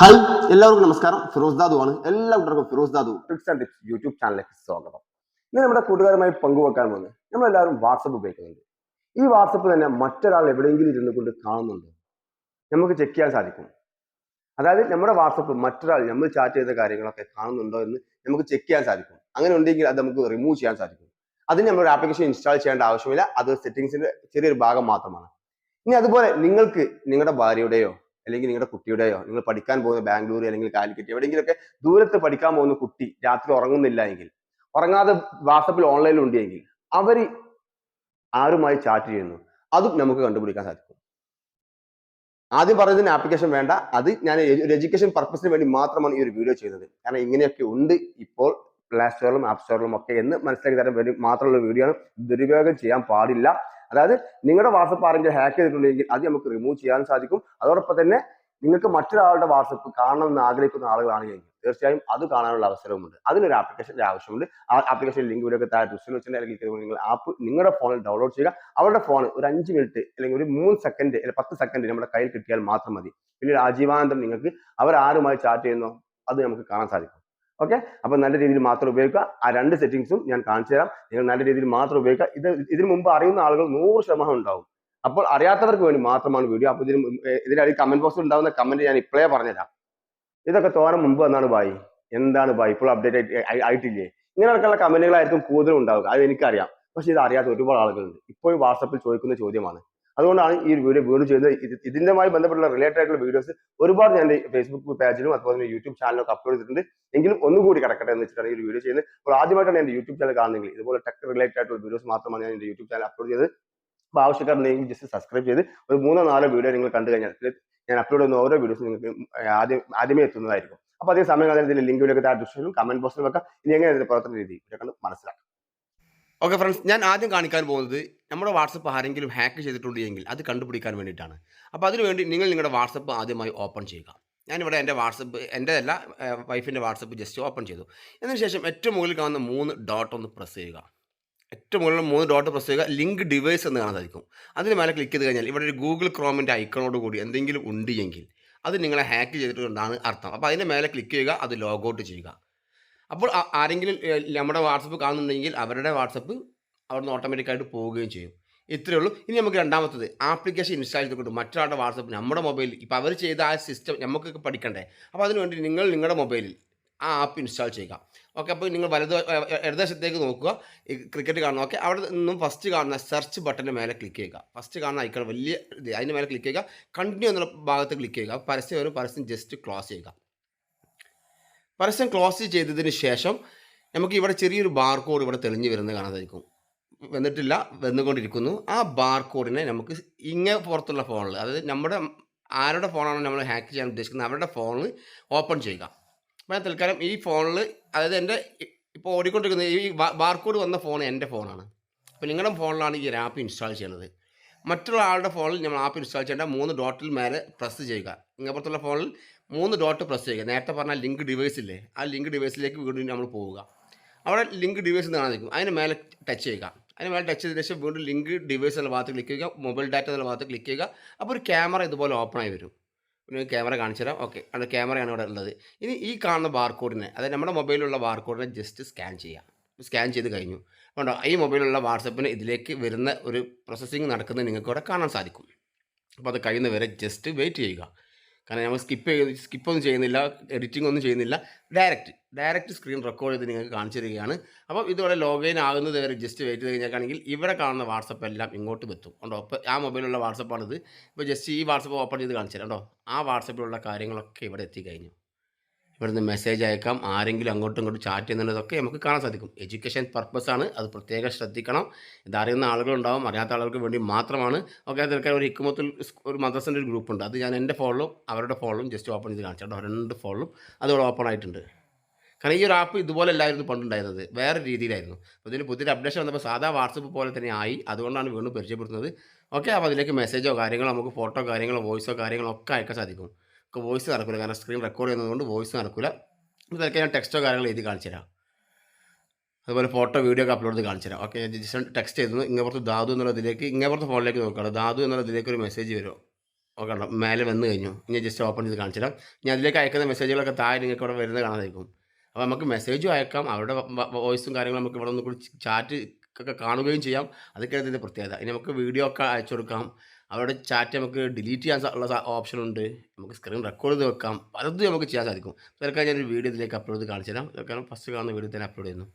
Hi എല്ലാവർക്കും നമസ്കാരം. ഫിറോസ് ദാദു ആണ്. എല്ലാവർക്കും Firoz Dadu tricks and tips YouTube ചാനലിലേക്ക് സ്വാഗതം. ഇന്ന് നമ്മുടെ കൂട്ടുകാരുമായി പങ്കുവെക്കാൻ പോകുന്നത് നമ്മളെല്ലാവരും വാട്സപ്പ് ഉപയോഗിക്കുന്നുണ്ട്. ഈ വാട്സപ്പ് തന്നെ മറ്റൊരാൾ എവിടെയെങ്കിലും ഇരുന്നു കൊണ്ട് കാണുന്നുണ്ട്. നമുക്ക് ചെക്ക് ചെയ്യാൻ സാധിക്കും. അതായത് നമ്മുടെ വാട്സപ്പ് മറ്റൊരാൾ നമ്മൾ ചാറ്റ് ചെയ്ത കാര്യങ്ങളൊക്കെ കാണുന്നുണ്ടോ എന്ന് നമുക്ക് ചെക്ക് ചെയ്യാൻ സാധിക്കും. അങ്ങനെ ഉണ്ടെങ്കിൽ അത് നമുക്ക് റിമൂവ് ചെയ്യാൻ സാധിക്കും. അതിന് നമ്മൾ ഒരു ആപ്ലിക്കേഷൻ ഇൻസ്റ്റാൾ ചെയ്യേണ്ട ആവശ്യമില്ല. അത് സെറ്റിംഗ്സിന്റെ ചെറിയൊരു ഭാഗം മാത്രമാണ്. ഇനി അതുപോലെ നിങ്ങൾക്ക് നിങ്ങളുടെ ഭാര്യയുടെയോ അല്ലെങ്കിൽ നിങ്ങളുടെ കുട്ടിയുടെയോ നിങ്ങൾ പഠിക്കാൻ പോകുന്ന ബാംഗ്ലൂർ അല്ലെങ്കിൽ കാലിക്കറ്റ് എവിടെയെങ്കിലുമൊക്കെ ദൂരത്ത് പഠിക്കാൻ പോകുന്ന കുട്ടി രാത്രി ഉറങ്ങുന്നില്ല എങ്കിൽ ഉറങ്ങാതെ വാട്സപ്പിൽ ഓൺലൈനിൽ ഉണ്ട് എങ്കിൽ അവർ ആരുമായി ചാറ്റ് ചെയ്യുന്നു? അതും നമുക്ക് കണ്ടുപിടിക്കാൻ സാധിക്കും. ആദ്യം പറഞ്ഞതിന് ആപ്ലിക്കേഷൻ വേണ്ട. അത് ഞാൻ ഒരു എഡ്യൂക്കേഷൻ പർപ്പസിന് വേണ്ടി മാത്രമാണ് ഈ ഒരു വീഡിയോ ചെയ്തത്. കാരണം ഇങ്ങനെയൊക്കെ ഉണ്ട് ഇപ്പോൾ പ്ലേ സ്റ്റോറിലും ആപ്പ് സ്റ്റോറിലും ഒക്കെ എന്ന് മനസ്സിലാക്കി തരാൻ വേണ്ടി മാത്രമുള്ള വീഡിയോ ആണ്. ദുരുപയോഗം ചെയ്യാൻ പാടില്ല. അതായത് നിങ്ങളുടെ വാട്സപ്പ് ആരെങ്കിലും ഹാക്ക് ചെയ്തിട്ടുണ്ടെങ്കിൽ അത് നമുക്ക് റിമൂവ് ചെയ്യാൻ സാധിക്കും. അതോടൊപ്പം തന്നെ നിങ്ങൾക്ക് മറ്റൊരാളുടെ വാട്സപ്പ് കാണണമെന്ന് ആഗ്രഹിക്കുന്ന ആളുകളാണെങ്കിൽ തീർച്ചയായും അത് കാണാനുള്ള അവസരവുമുണ്ട്. അതിനൊരു ആപ്ലിക്കേഷന്റെ ആവശ്യമുണ്ട്. ആ ആപ്ലിക്കേഷൻ ലിങ്ക് ഇവിടെ താഴെ ഡിസ്ക്രിപ്ഷൻ വെച്ചിട്ടുണ്ടെങ്കിൽ നിങ്ങൾ ആപ്പ് നിങ്ങളുടെ ഫോണിൽ ഡൗൺലോഡ് ചെയ്യുക. അവരുടെ ഫോൺ ഒരു അഞ്ച് മിനിറ്റ് അല്ലെങ്കിൽ ഒരു മൂന്ന് സെക്കൻഡ് അല്ലെങ്കിൽ പത്ത് സെക്കൻഡ് നമ്മുടെ കയ്യിൽ കിട്ടിയാൽ മാത്രം മതി. പിന്നീട് ആജീവാനന്തം നിങ്ങൾക്ക് അവരാരുമായി ചാറ്റ് ചെയ്യുന്നോ? അത് നമുക്ക് കാണാൻ സാധിക്കും. ഓക്കെ അപ്പൊ നല്ല രീതിയിൽ മാത്രം ഉപയോഗിക്കുക. ആ രണ്ട് സെറ്റിംഗ്സും ഞാൻ കാണിച്ചു തരാം. നിങ്ങൾ നല്ല രീതിയിൽ മാത്രം ഉപയോഗിക്കുക. ഇത് ഇതിനു മുമ്പ് അറിയുന്ന ആളുകൾ നൂറ് ശതമാനം ഉണ്ടാവും. അപ്പോൾ അറിയാത്തവർക്ക് വേണ്ടി മാത്രമാണ് വീഡിയോ അപ്പോൾ ഇതിന് ഇതിനടി കമന്റ് ബോക്സിൽ ഉണ്ടാകുന്ന കമന്റ് ഞാൻ ഇപ്പോഴേ പറഞ്ഞുതരാം. ഇതൊക്കെ തോരം മുമ്പ് എന്നാണ് ബായി. എന്താണ് ബായി? ഇപ്പോൾ അപ്ഡേറ്റ് ആയിട്ടില്ലേ? ഇങ്ങനെയൊക്കെയുള്ള കമന്റുകളായിരിക്കും കൂടുതലും ഉണ്ടാവുക. അത് എനിക്കറിയാം. പക്ഷെ ഇത് അറിയാത്ത ഒരുപാട് ആളുകളുണ്ട്. ഇപ്പോൾ വാട്സപ്പിൽ ചോദിക്കുന്ന ചോദ്യമാണ്. അതുകൊണ്ടാണ് ഈ ഒരു വീഡിയോ വീണ്ടും ചെയ്യുന്നത്. ഇത് ഇതിന്റെമായി ബന്ധപ്പെട്ടുള്ള റിലേറ്റഡ് ആയിട്ടുള്ള വീഡിയോസ് ഒരുപാട് ഞാൻ ഫേസ്ബുക്ക് പേജിലും അതുപോലെ തന്നെ യൂട്യൂബ് ചാനലൊക്കെ അപ്ലോഡ് ചെയ്തിട്ടുണ്ട്. എങ്കിലും ഒന്നുകൂടി കിടക്കട്ടെ എന്ന് വെച്ചിട്ടാണ് ഈ ഒരു വീഡിയോ ചെയ്യുന്നത്. അപ്പോൾ ആദ്യമായിട്ടാണ് എന്റെ യൂട്യൂബ് ചാനൽ കാണുന്നെങ്കിൽ ഇതുപോലെ ടെക് റിലേറ്റഡ് ആയിട്ടുള്ള വീഡിയോസ് മാത്രമാണ് ഞാൻ എന്റെ യൂട്യൂബ് ചാനൽ അപ്ലോഡ് ചെയ്തത്. അപ്പോൾ ആവശ്യക്കാരുണ്ടെങ്കിൽ ജസ്റ്റ് സബ്സ്ക്രൈബ് ചെയ്ത് ഒരു മൂന്നോ നാലോ വീഡിയോ നിങ്ങൾ കണ്ടു കഴിഞ്ഞാൽ ഞാൻ അപ്ലോഡ് ചെയ്യുന്ന ഓരോ വീഡിയോസും നിങ്ങൾക്ക് ആദ്യം ആദ്യമേ എത്തുന്നതായിരിക്കും. അപ്പോൾ അതേ സമയം അതിന്റെ ലിങ്ക് വീഡിയോ ഡിസ്ക്രിപ്ഷനിലും കമന്റ് ബോക്സിലും വെക്കാം. ഇനി എങ്ങനെ ഇതിന്റെ പ്രവർത്തന രീതി ഇതൊക്കെ മനസ്സിലാക്കാം. ഓക്കെ ഫ്രണ്ട്സ് ഞാൻ ആദ്യം കാണിക്കാൻ പോകുന്നത് നമ്മുടെ വാട്സപ്പ് ആരെങ്കിലും ഹാക്ക് ചെയ്തിട്ടുണ്ട് എങ്കിൽ അത് കണ്ടുപിടിക്കാൻ വേണ്ടിയിട്ടാണ്. അപ്പോൾ അതിനുവേണ്ടി നിങ്ങൾ നിങ്ങളുടെ വാട്സപ്പ് ആദ്യമായി ഓപ്പൺ ചെയ്യുക. ഞാനിവിടെ എന്റെ വാട്സപ്പ് എന്റെ അല്ല വൈഫിന്റെ വാട്സപ്പ് ജസ്റ്റ് ഓപ്പൺ ചെയ്തു. എന്നതിന് ശേഷം ഏറ്റവും മുകളിൽ കാണുന്ന മൂന്ന് ഡോട്ട് ഒന്ന് പ്രസ് ചെയ്യുക. ഏറ്റവും മുകളിൽ മൂന്ന് ഡോട്ട് പ്രസ് ചെയ്യുക. ലിങ്ക് ഡിവൈസ് എന്ന് കാണാൻ സാധിക്കും അതിന് മേലെ ക്ലിക്ക് ചെയ്ത് കഴിഞ്ഞാൽ ഇവിടെ ഒരു ഗൂഗിൾ ക്രോമിന്റെ ഐക്കണോട് കൂടി എന്തെങ്കിലും ഉണ്ട് എങ്കിൽ അത് നിങ്ങളെ ഹാക്ക് ചെയ്തിട്ടുണ്ടെന്നാണ് അർത്ഥം. അപ്പോൾ അതിന്റെ മേലെ ക്ലിക്ക് ചെയ്യുക അത് ലോഗൗട്ട് ചെയ്യുക. അപ്പോൾ ആരെങ്കിലും നമ്മുടെ വാട്സപ്പ് കാണുന്നുണ്ടെങ്കിൽ അവരുടെ വാട്സപ്പ് അവിടുന്ന് ഓട്ടോമാറ്റിക്കായിട്ട് പോവുകയും ചെയ്യും. ഇത്രയേ ഉള്ളൂ. ഇനി നമുക്ക് രണ്ടാമത്തത് ആപ്ലിക്കേഷൻ ഇൻസ്റ്റാൾ ചെയ്തുകൊണ്ട് മറ്റൊരാളുടെ വാട്സപ്പ് നമ്മുടെ മൊബൈലിൽ ഇപ്പോൾ അവർ ചെയ്ത ആ സിസ്റ്റം നമുക്കൊക്കെ പഠിക്കണ്ടേ? അപ്പോൾ അതിനുവേണ്ടി നിങ്ങൾ നിങ്ങളുടെ മൊബൈലിൽ ആ ആപ്പ് ഇൻസ്റ്റാൾ ചെയ്യുക. ഓക്കെ അപ്പോൾ നിങ്ങൾ വലത് ഇടതുവശത്തേക്ക് നോക്കുക. ക്രിക്കറ്റ് കാണുക ഓക്കെ അവിടെ നിന്നും ഫസ്റ്റ് കാണുന്ന സെർച്ച് ബട്ടന്റെ മേലെ ക്ലിക്ക് ചെയ്യുക. ഫസ്റ്റ് കാണുന്ന ഐക്കൺ വലിയ അതിന് മേലെ ക്ലിക്ക് ചെയ്യുക. കണ്ടിന്യൂ എന്നുള്ള ഭാഗത്ത് ക്ലിക്ക് ചെയ്യുക. പരസ്യം വരും. പരസ്യം ജസ്റ്റ് ക്ലോസ് ചെയ്യുക. പരസ്യം ക്ലോസ് ചെയ്തതിന് ശേഷം നമുക്ക് ഇവിടെ ചെറിയൊരു ബാർ കോഡ് ഇവിടെ തെളിഞ്ഞു വരുന്നത് കാണാൻ സാധിക്കും വന്നിട്ടില്ല വന്നുകൊണ്ടിരിക്കുന്നു. ആ ബാർ കോഡിനെ നമുക്ക് ഇങ്ങനെ പുറത്തുള്ള ഫോണിൽ അതായത് നമ്മുടെ ആരുടെ ഫോണാണോ നമ്മൾ ഹാക്ക് ചെയ്യാൻ ഉദ്ദേശിക്കുന്നത് അവരുടെ ഫോണിൽ ഓപ്പൺ ചെയ്യുക. അപ്പോൾ തൽക്കാലം ഈ ഫോണിൽ അതായത് എന്റെ ഇപ്പോൾ ഓടിക്കൊണ്ടിരിക്കുന്ന ഈ ബാർ കോഡ് വന്ന ഫോൺ എന്റെ ഫോണാണ് അപ്പോൾ നിങ്ങളുടെ ഫോണിലാണ് ഈ ഒരു ആപ്പ് ഇൻസ്റ്റാൾ ചെയ്യുന്നത്. മറ്റുള്ള ആളുടെ ഫോണിൽ നമ്മൾ ആപ്പ് ഇൻസ്റ്റാൾ ചെയ്യേണ്ട മൂന്ന് ഡോട്ടിൽ മേലെ പ്രസ് ചെയ്യുക. ഇങ്ങപ്പുറത്തുള്ള ഫോണിൽ മൂന്ന് ഡോട്ട് പ്രസ് ചെയ്യുക. നേരത്തെ പറഞ്ഞ ലിങ്ക് ഡിവൈസ് ഇല്ലേ? ആ ലിങ്ക് ഡിവൈസിലേക്ക് വീണ്ടും നമ്മൾ പോവുക. അവിടെ ലിങ്ക് ഡിവൈസ് എന്ന് കാണിക്കും അതിന് മേലെ ടച്ച് ചെയ്യുക. അതിന് മേലെ ടച്ച് ചെയ്തതിന് ശേഷം വീണ്ടും ലിങ്ക് ഡിവൈസ് എന്ന ഭാഗത്ത് ക്ലിക്ക് ചെയ്യുക. മൊബൈൽ ഡാറ്റ എന്ന ഭാഗത്ത് ക്ലിക്ക് ചെയ്യുക. അപ്പോൾ ഒരു ക്യാമറ ഇതുപോലെ ഓപ്പൺ ആയി വരും. പിന്നെ ക്യാമറ കാണിച്ചു തരാം. ഓക്കെ അത് ക്യാമറയാണ് ഇവിടെ ഉള്ളത്. ഇനി ഈ കാണുന്ന ബാർകോഡിനെ അതായത് നമ്മുടെ മൊബൈലിലുള്ള ബാർകോഡിനെ ജസ്റ്റ് സ്കാൻ ചെയ്യാം. സ്കാൻ ചെയ്ത് കഴിഞ്ഞു. കണ്ടോ ഈ മൊബൈലിലുള്ള വാട്സപ്പിന് ഇതിലേക്ക് വരുന്ന ഒരു പ്രോസസ്സിങ് നടക്കുന്നത് നിങ്ങൾക്ക് ഇവിടെ കാണാൻ സാധിക്കും. അപ്പോൾ അത് കഴിയുന്നവരെ ജസ്റ്റ് വെയിറ്റ് ചെയ്യുക. കാരണം നമ്മൾ സ്കിപ്പ് ചെയ്ത് സ്കിപ്പൊന്നും ചെയ്യുന്നില്ല എഡിറ്റിംഗ് ഒന്നും ചെയ്യുന്നില്ല. ഡയറക്റ്റ് ഡയറക്റ്റ് സ്ക്രീൻ റെക്കോർഡ് ചെയ്ത് നിങ്ങൾക്ക് കാണിച്ചു തരികയാണ് അപ്പോൾ ഇതുപോലെ ലോഗിൻ ആകുന്നത് വരെ ജസ്റ്റ് വെയിറ്റ് ചെയ്ത് കഴിഞ്ഞാൽ ഇവിടെ കാണുന്ന വാട്സപ്പ് എല്ലാം ഇങ്ങോട്ട് എത്തും ഉണ്ടോ അപ്പോൾ ആ മൊബൈലുള്ള വാട്സപ്പാണിത് ഇപ്പോൾ ജസ്റ്റ് ഈ വാട്സപ്പ് ഓപ്പൺ ചെയ്ത് കാണിച്ചു തരാം കേട്ടോ ആ വാട്സപ്പിലുള്ള കാര്യങ്ങളൊക്കെ ഇവിടെ എത്തിക്കഴിഞ്ഞു. ഇവിടുന്ന് മെസ്സേജ് അയക്കാം. ആരെങ്കിലും അങ്ങോട്ടും ഇങ്ങോട്ടും ചാറ്റ് ചെയ്യുന്നതൊക്കെ നമുക്ക് കാണാൻ സാധിക്കും. എഡ്യൂക്കേഷൻ പർപ്പസാണ് അത് പ്രത്യേകം ശ്രദ്ധിക്കണം. ഇതറിയുന്ന ആളുകളുണ്ടാവും. അറിയാത്ത ആളുകൾക്ക് വേണ്ടി മാത്രമാണ്. ഓക്കെ അതിൽക്കാൻ ഒരു ഹിക്കുമത്തിൽ ഒരു മദ്രസിന്റെ ഒരു ഗ്രൂപ്പുണ്ട് അത് ഞാൻ എന്റെ ഫോണിലും അവരുടെ ഫോണിലും ജസ്റ്റ് ഓപ്പൺ ചെയ്ത് കാണിച്ചു. രണ്ട് ഫോണിലും അതോടെ ഓപ്പൺ ആയിട്ടുണ്ട്. കാരണം ഈ ഒരു ആപ്പ് ഇതുപോലെ അല്ലായിരുന്നു പണ്ടുണ്ടായിരുന്നത്. വേറെ രീതിയിലായിരുന്നു. അപ്പോൾ ഇതിന് പുതിയൊരു അപ്ഡേഷൻ വന്നപ്പോൾ സാധാ വാട്സപ്പ് പോലെ തന്നെ ആയി. അതുകൊണ്ടാണ് വീണ്ടും പരിചയപ്പെടുത്തുന്നത്. ഓക്കെ അപ്പോൾ അതിലേക്ക് മെസ്സേജോ കാര്യങ്ങളോ നമുക്ക് ഫോട്ടോ കാര്യങ്ങളോ വോയിസോ കാര്യങ്ങളോ ഒക്കെ അയക്കാൻ സാധിക്കും. വോയിസ് നടക്കില്ല കാരണം സ്ക്രീൻ റെക്കോർഡ് ചെയ്യുന്നതുകൊണ്ട് വോയിസ് നടക്കില്ല അപ്പോൾ ഞാൻ ടെക്സ്റ്റോ കാര്യങ്ങൾ എഴുതി കാണിച്ചു തരാം അതുപോലെ ഫോട്ടോ വീഡിയോ ഒക്കെ അപ്ലോഡ് ചെയ്ത് കാണിച്ചു തരാം ഓക്കെ ജസ്റ്റ് ടെക്സ്റ്റ് ചെയ്തു ഇങ്ങപ്പുറത്ത് ദാദു എന്നുള്ളതിലേക്ക് ഇങ്ങപ്പുറത്ത് ഫോണിലേക്ക് നോക്കുകയാണ് ദാദു എന്നുള്ളതിലേക്ക് ഒരു മെസ്സേജ് വരും ഓക്കെ മേലെ വന്നു കഴിഞ്ഞു. ഞാൻ ജസ്റ്റ് ഓപ്പൺ ചെയ്ത് കാണിച്ചു തരാം ഞാൻ അതിലേക്ക് അയക്കുന്ന മെസ്സേജുകളൊക്കെ താഴെ നിങ്ങൾക്ക് ഇവിടെ വരുന്നത് കാണാതായിരിക്കും. അപ്പോൾ നമുക്ക് മെസ്സേജും അയക്കാം. അവരുടെ വോയിസും കാര്യങ്ങളും നമുക്ക് ഇവിടെ ഒന്ന് ചാറ്റ് ഒക്കെ കാണുകയും ചെയ്യാം. അതൊക്കെ അതിന്റെ പ്രത്യേകത. ഇനി നമുക്ക് വീഡിയോ ഒക്കെ അയച്ചു കൊടുക്കാം. അവരുടെ ചാറ്റ് നമുക്ക് ഡിലീറ്റ് ചെയ്യാൻ ഉള്ള ഓപ്ഷൻ ഉണ്ട്. നമുക്ക് സ്ക്രീൻ റെക്കോർഡ് ചെയ്ത് വെക്കാം. പലതും നമുക്ക് ചെയ്യാൻ സാധിക്കും. ഇതൊക്കെ ഞാനൊരു വീഡിയോ ഇതിലേക്ക് അപ്ലോഡ് ചെയ്ത് കാണിച്ചു തരാം. ഇതൊക്കെ ഫസ്റ്റ് കാണുന്ന വീഡിയോ തന്നെ അപ്ലോഡ് ചെയ്യുന്നു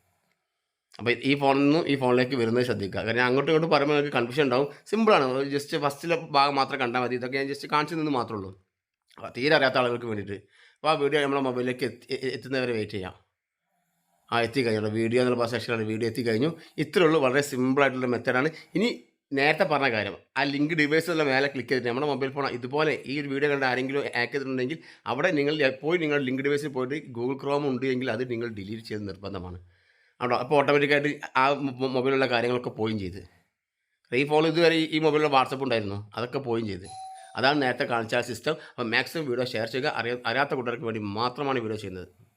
അപ്പോൾ ഈ ഫോണിൽ നിന്നും ഈ ഫോണിലേക്ക് വരുന്നത് ശ്രദ്ധിക്കുക. കാരണം അങ്ങോട്ടും ഇങ്ങോട്ടും പറയുമ്പോൾ നിങ്ങൾക്ക് കൺഫ്യൂഷൻ ഉണ്ടാവും. സിമ്പിളാണ് ജസ്റ്റ് ഫസ്റ്റിലെ ഭാഗം മാത്രം കണ്ടാൽ മതി. ഇതൊക്കെ ഞാൻ ജസ്റ്റ് കാണിച്ചു നിന്ന് മാത്രമേ ഉള്ളൂ. അപ്പോൾ തീരെ അറിയാത്ത ആളുകൾക്ക് വേണ്ടിയിട്ട്. അപ്പോൾ ആ വീഡിയോ നമ്മുടെ മൊബൈലിലേക്ക് എത്തുന്നവരെ വെയിറ്റ് ചെയ്യാം. ആ എത്തിക്കഴിഞ്ഞു. വീഡിയോ എന്നുള്ള സെക്ഷനാണ് വീഡിയോ എത്തിക്കഴിഞ്ഞു. ഇത്രയുള്ളൂ വളരെ സിമ്പിളായിട്ടുള്ള മെത്തേഡാണ് ഇനി നേരത്തെ പറഞ്ഞ കാര്യം ആ ലിങ്ക് ഡിവൈസിലുള്ള മേലെ ക്ലിക്ക് ചെയ്തിട്ട് നമ്മുടെ മൊബൈൽ ഫോൺ ഇതുപോലെ ഈ ഒരു വീഡിയോ കണ്ട് ആരെങ്കിലും ഹാക്ക് ചെയ്തിട്ടുണ്ടെങ്കിൽ അവിടെ നിങ്ങൾ എപ്പോഴും നിങ്ങൾ ലിങ്ക് ഡിവൈസിൽ പോയിട്ട് ഗൂഗിൾ ക്രോം ഉണ്ട് എങ്കിൽ അത് നിങ്ങൾ ഡിലീറ്റ് ചെയ്ത് നിർബന്ധമാണ്. അവിടെ അപ്പോൾ ഓട്ടോമാറ്റിക്കായിട്ട് ആ മൊബൈലുള്ള കാര്യങ്ങളൊക്കെ പോയും ചെയ്ത്. ഈ ഫോൺ ഇതുവരെ ഈ- മൊബൈലിൽ വാട്സപ്പ് ഉണ്ടായിരുന്നു? അതൊക്കെ പോയും ചെയ്ത്. അതാണ് നേരത്തെ കാണിച്ച സിസ്റ്റം അപ്പോൾ മാക്സിമം വീഡിയോ ഷെയർ ചെയ്യുക. അറിയാ അറിയാത്ത കുട്ടികൾക്ക് വേണ്ടി മാത്രമാണ് വീഡിയോ ചെയ്യുന്നത്.